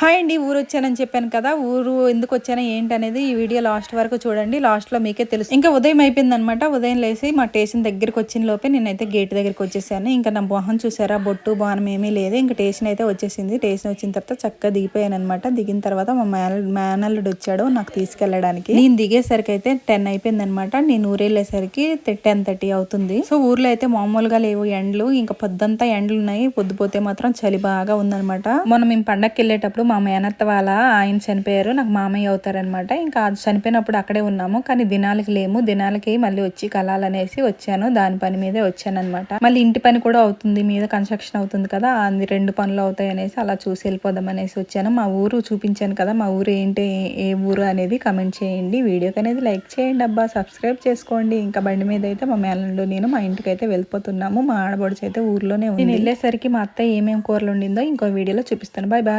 Hi అండి ఊరు వచ్చానని చెప్పాను కదా ఊరు ఎందుకు వచ్చానో ఏంటి అనేది ఈ వీడియో లాస్ట్ వరకు చూడండి లాస్ట్లో మీకే తెలుసు. ఇంకా ఉదయం అయిపోయింది అనమాట ఉదయం లేసి మా స్టేషన్ దగ్గరికి వచ్చిన లోపే నేనైతే గేట్ దగ్గరికి వచ్చేసాను. ఇంకా నా మొహం చూసారా బొట్టు బాణం ఏమీ లేదు. ఇంకా స్టేషన్ అయితే వచ్చేసింది. స్టేషన్ వచ్చిన తర్వాత చక్కగా దిగిపోయాను అనమాట దిగిన తర్వాత మా మేన మేనల్లుడు వచ్చాడు నాకు తీసుకెళ్ళడానికి. నేను దిగేసరికి అయితే టెన్ అయిపోయింది అనమాట నేను ఊరు టెన్ థర్టీ అవుతుంది. సో ఊర్లో అయితే మామూలుగా లేవు ఎండలు. ఇంకా పొద్దంతా ఎండలు ఉన్నాయి పొద్దుపోతే మాత్రం చలి బాగా ఉందనమాట. మనం మేము పండగకి వెళ్ళేటప్పుడు మా మేనత్త వాళ్ళ ఆయన చనిపోయారు. నాకు మామయ్య అవుతారనమాట ఇంకా చనిపోయినప్పుడు అక్కడే ఉన్నాము. కానీ దినాలకి లేము. దినాలకి మళ్ళీ వచ్చి కలాలనేసి వచ్చాను. దాని పని మీదే వచ్చాను అనమాట మళ్ళీ ఇంటి పని కూడా అవుతుంది. మీద కన్స్ట్రక్షన్ అవుతుంది కదా. అది రెండు పనులు అవుతాయి అనేసి అలా చూసి వెళ్ళిపోదాం అనేసి వచ్చాను. మా ఊరు చూపించాను కదా. మా ఊరు ఏంటి? ఏ ఊరు అనేది కమెంట్ చేయండి. వీడియోకి అనేది లైక్ చేయండి అబ్బా. సబ్స్క్రైబ్ చేసుకోండి. ఇంకా బండి మీద అయితే మా మేనల్లుడు నేను మా ఇంటికి అయితే వెళ్ళిపోతున్నాము. మా ఆడబడుచు అయితే ఊర్లోనే ఉంది. నేను వెళ్ళేసరికి మా అత్త ఏమేమి కూరలు ఉండిందో ఇంకో వీడియోలో చూపిస్తాను. Bye bye.